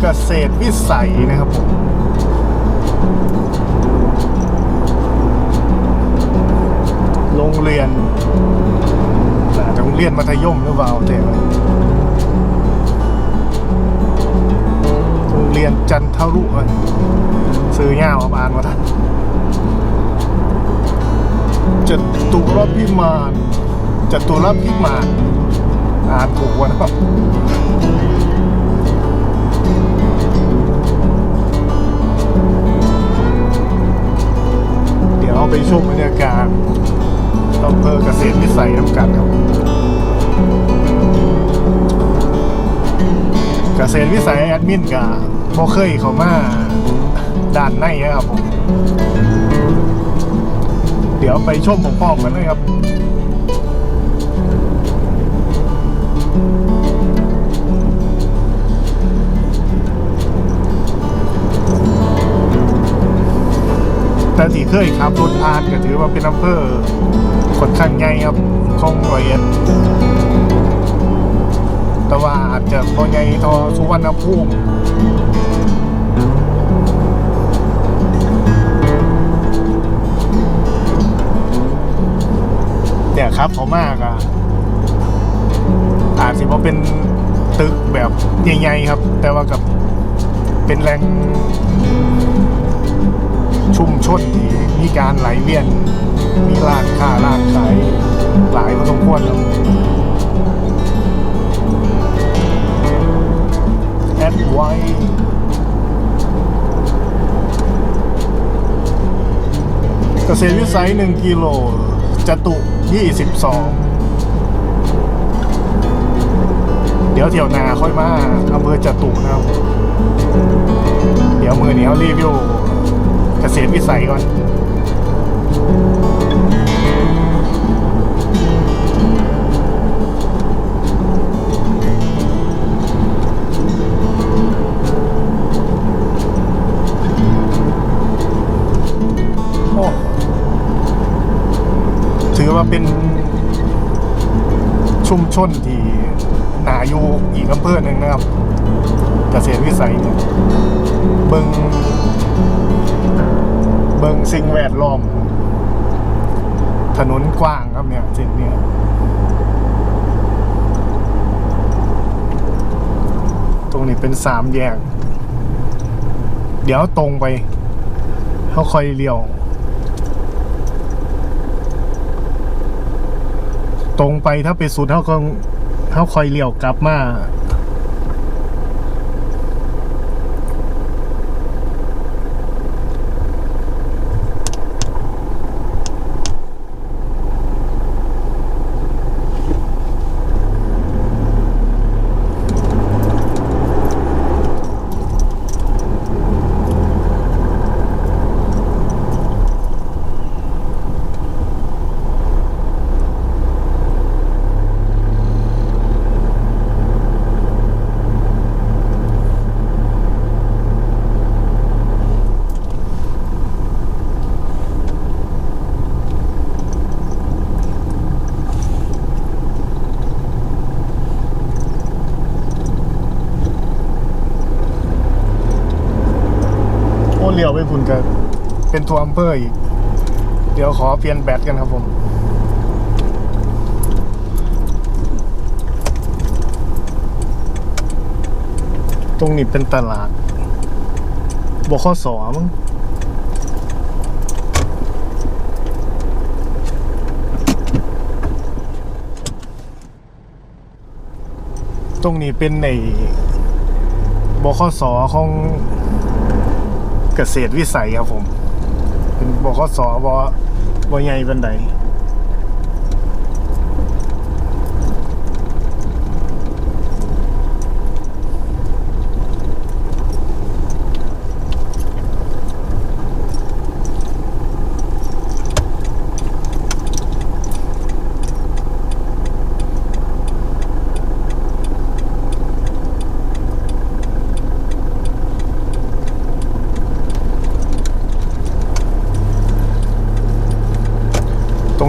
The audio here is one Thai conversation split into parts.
เกษตรวิสัยนะครับผมโรงเรียนน่าจะโรงเรียนมัธยมหรือเปล่าเจ๊โรงเรียนจันทรุอะซื้อง่าวอ่านมาทันจตุรพิมานจตุรพิมานอ่านถูกวะนะครับ มินกับ่เคยเขามาด้านในนะครับผม เดี๋ยวไปชมพร้อมๆกันเลยครับแต่ที่เคยขับรถผ่านก็ถือว่าเป็นอำเภอค่อนข้างใหญ่ครับของร้อยเอ็ด แต่ว่าอาจจะบ่ใหญ่ทอสุวรรณภูมิเนี่ยครับเขามากอะอาจจะว่าเป็นตึกแบบใหญ่ๆครับ แต่ว่ากับเป็นแหล่งชุมชนที่มีการไหลเวียน มีร้านค้าร้านขายหลายพอสมควรครับ ไว้เกษตรวิสัย1กิโลจตุ22เดี๋ยวเที่ยวนาค่อยมาอำเภอจตุนะครับ เดี๋ยวมือเหนียวรีวิวเกษตรวิสัยก่อน อว่าเป็นชุมชนที่หนาอยู่อีกอำเภอหนึ่งนะครับเกษตรวิสัยเนี่ยเบิงเบิงสิ่งแวดล้อม ถนนกว้างครับเนี่ยเส้นเนี่ยตรงนี้เป็นสามแยก เดี๋ยวตรงไปเขาคอยเลี้ยว ตรงไปถ้าไปสุดเขาก็เขาคอยเลี้ยวกลับมา เลี้ยวไปพุ่นกันเป็นทัวร์อำเภออีก เดี๋ยวขอเปลี่ยนแบตกันครับผมตรงนี้เป็นตลาดบข้อสอมั้งตรงนี้เป็นในบข้อสอของ เกษตรวิสัยครับผม เป็นบขสบวใหญ่บันได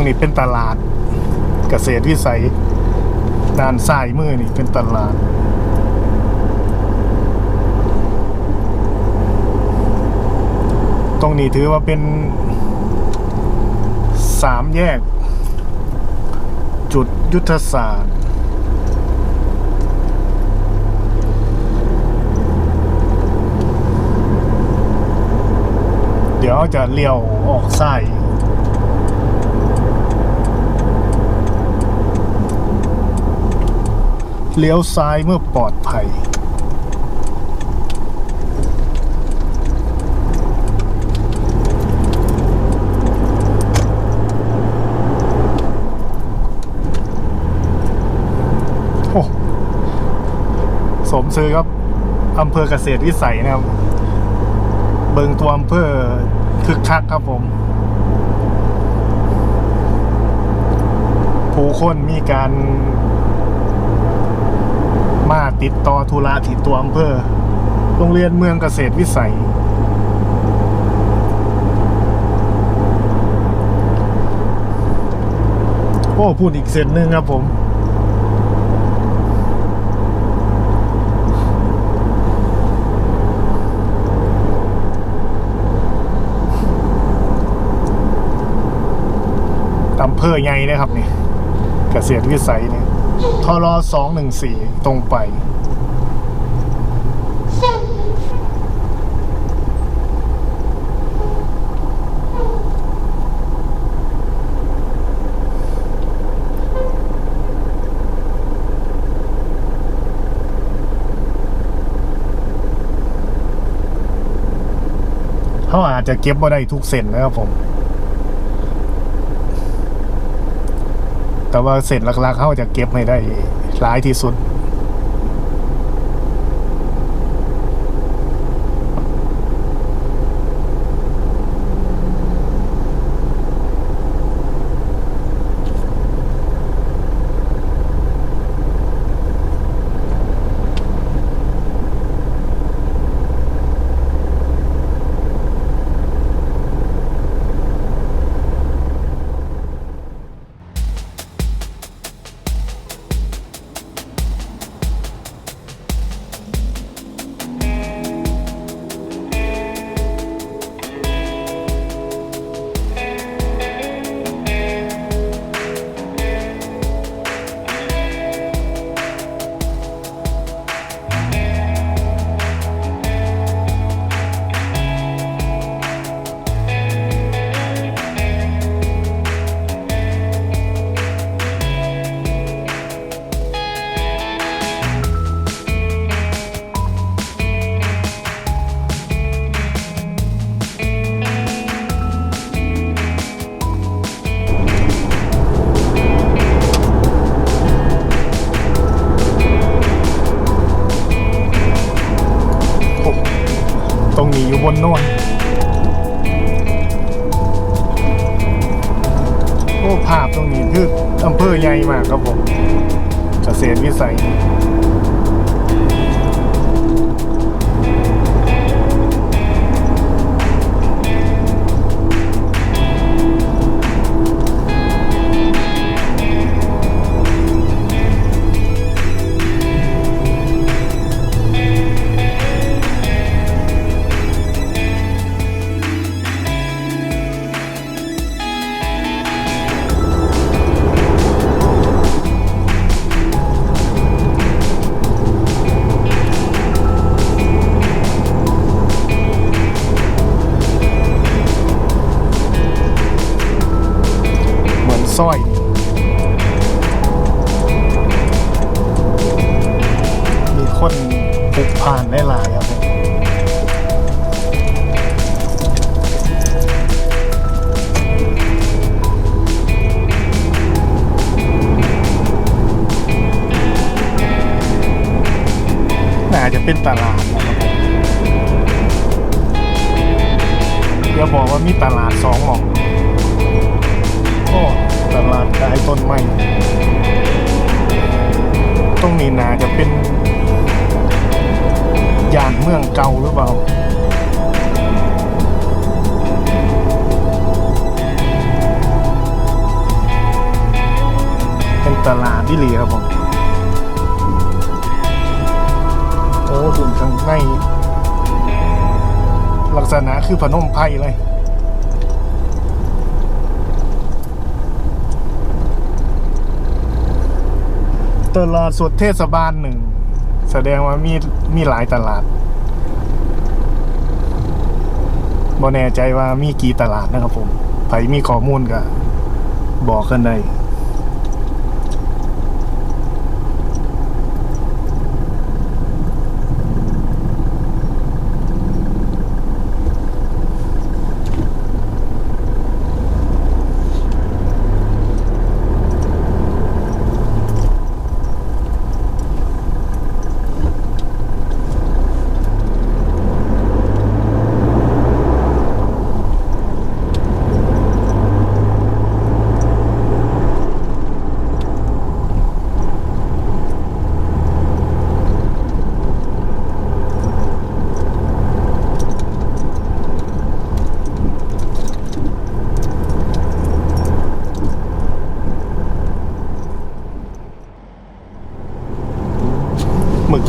นี่เป็นตลาด เกษตรวิสัย ด้านซ้ายมือนี่เป็นตลาด ตรงนี้ถือว่าเป็นสามแยก จุดยุทธศาสตร์เดี๋ยวจะเลี้ยวออกซ้าย เลี้ยวซ้ายเมื่อปลอดภัย โอ้สมซื้อครับอำเภอเกษตรวิสัยนะครับ เบิงตัวอำเภอคึกคักครับผม ผู้คนมีการ ติดต่อธุระที่ตัวอำเภอ โรงเรียนเมืองเกษตรวิสัย โอ้พูดอีกเส้นหนึ่งครับผมอำเภอใหญ่นะครับนี่เกษตรวิสัยเนี่ยทรสองหนึ่งสี่ตรงไป อาจจะเก็บว่าได้ทุกเส้นนะครับผม แต่ว่าเสร็จหลักๆเขาจะเก็บให้ได้หลายที่สุด อยู่บนโน่นโอ้ภาพตรงนี้คืออำเภอใหญ่มากครับผมเกษตรวิสัย จะเป็นตลาดนะครับผมเดี๋ยวบอกว่ามีตลาดสองหมองโอ้ตลาดขายต้นไม้ตรงนี้นาจะเป็นย่านเมืองเก่าหรือเปล่าเป็นตลาดที่หลียครับผม โอ้ถึงข้างใน ลักษณะคือพนมไพรเลยตลาดสดเทศบาลหนึ่ง แสดงว่ามีมีหลายตลาดบ่แน่ใจว่ามีกี่ตลาดนะครับผมใครมีข้อมูลก็บอกกันได้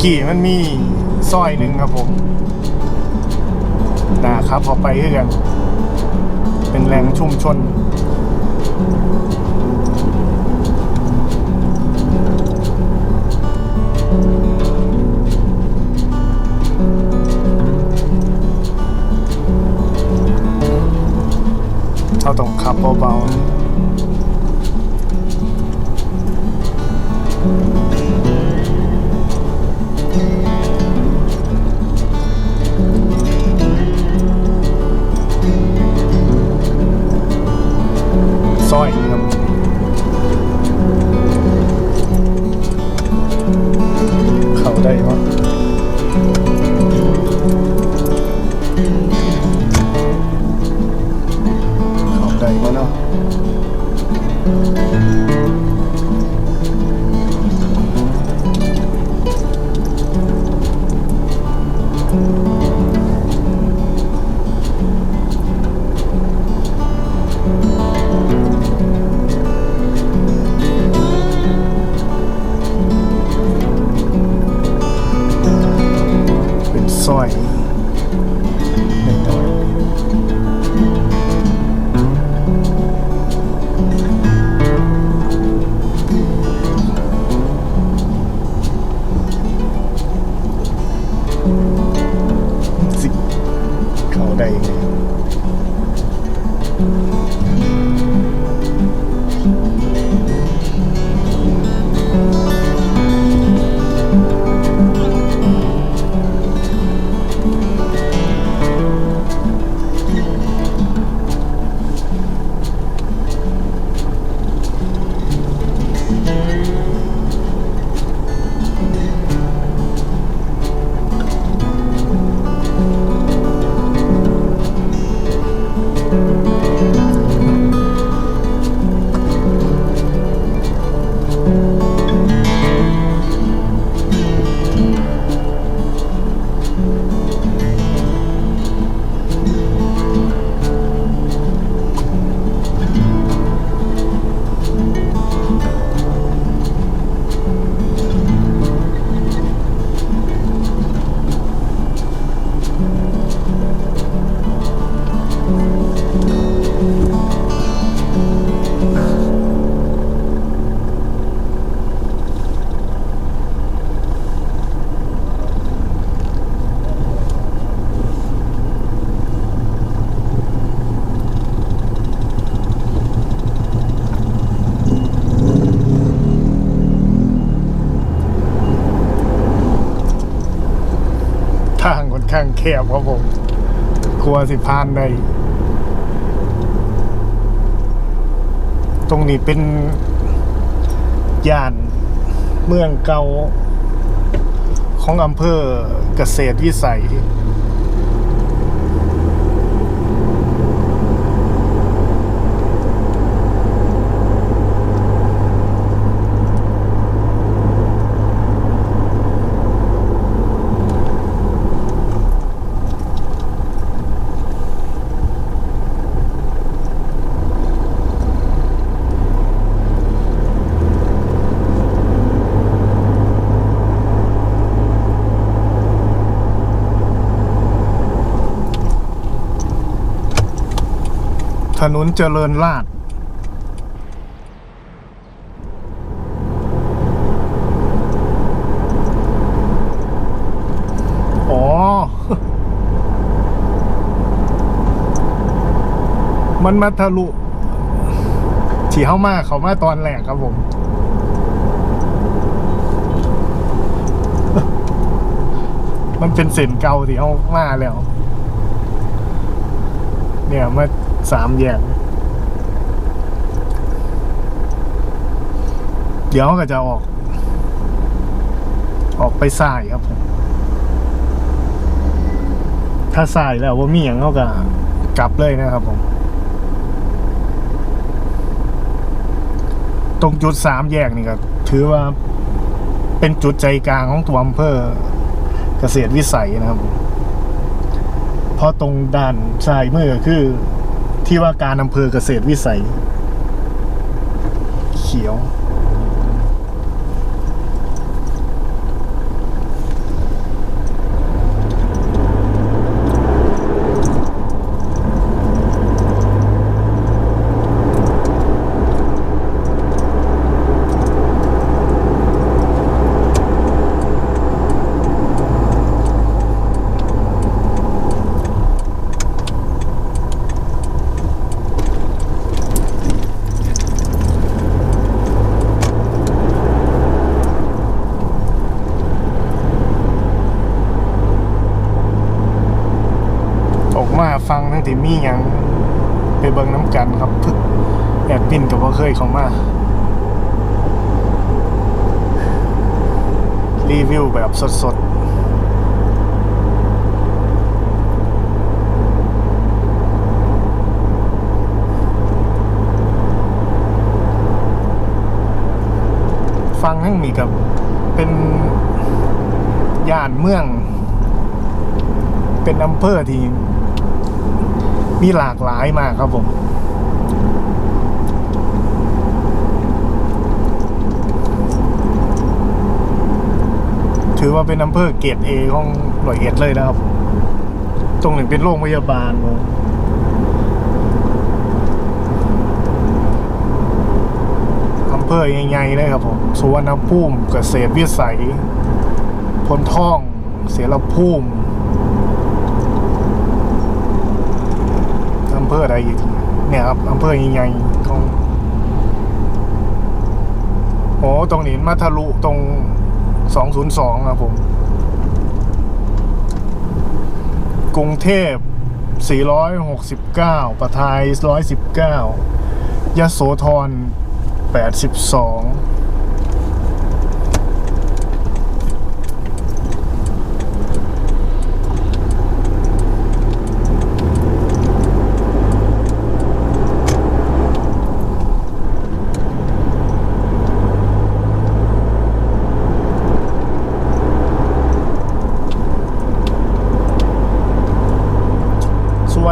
กี้มันมีซอยหนึ่งครับผมนะครับพอไปคือกันเป็นแหล่งชุมชนเราต้องขับเบาๆ ซอย แคบครับผมกลัวสิพานได้ตรงนี้เป็นย่านเมืองเก่าของอำเภอเกษตรวิสัย ถนนเจริญราษฎร์อ๋อมันมาทะลุที่เข้ามาเขามาตอนแรกครับผม มันเป็นเส้นเก่าที่เขามาแล้ว เนี่ยมา สามแยก เดี๋ยวก็จะออก ออกไปสายครับผม ถ้าสายแล้วว่ามีอย่างเขาก็กลับเลยนะครับผม ตรงจุดสามแยกนี่ก็ถือว่าเป็นจุดใจกลางของตัวอำเภอเกษตรวิสัยนะครับผมเพราะตรงด้านซ้ายมือก็คือ ที่ว่าการอำเภอเกษตรวิสัย เขียว ออกมาฟังทั้งที่มีหยังไปเบิ่งน้ำกันครับพึกแอดมินกับว่าเคยเข้ามา รีวิวแบบสดๆ ฟังทั้งมีกับเป็นย่านเมือง เป็นอำเภอที่มีหลากหลายมากครับผมถือว่าเป็นอำเภอเกรดเอของร้อยเอ็ดเลยนะครับ ตรงหนึ่งเป็นโรงพยาบาลอำเภอใหญ่ๆเลยครับผม สุวรรณภูมิเกษตรวิสัย พลท่อง เสรภูมิอำเภออะไรอีกเนี่ยครับอำเภอใหญ่ๆของโอ้ตรงนี้มาทะลุตรง202ครับผม กรุงเทพ 469 ประทาย 119ยโสธร 82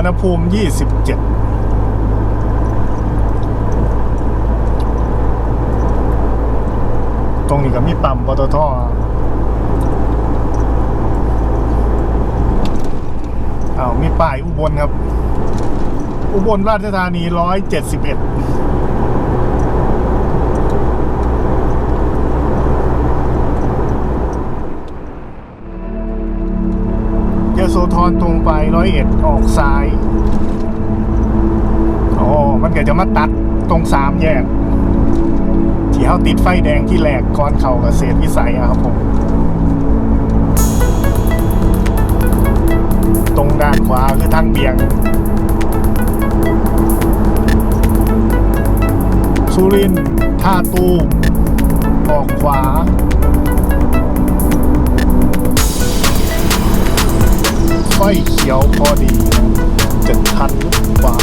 ณภูมิ 27ตรงนี้ก็มีปั๊มปตทอ้าวมีป้ายอุบลครับ อุบลราชธานี 171 ยโสธรตรงไปร้อยเอ็ดออกซ้ายอ๋อมันก็จะมาตัดตรงสามแยก ที่เขาติดไฟแดงที่แหลกก่อนเข่าเกษตรวิสัยอะครับผม ตรงด้านขวาคือทางเบี่ยง สุรินท่าตูมออกขวา ค่เขียวพอดี จะทันหรือเปล่า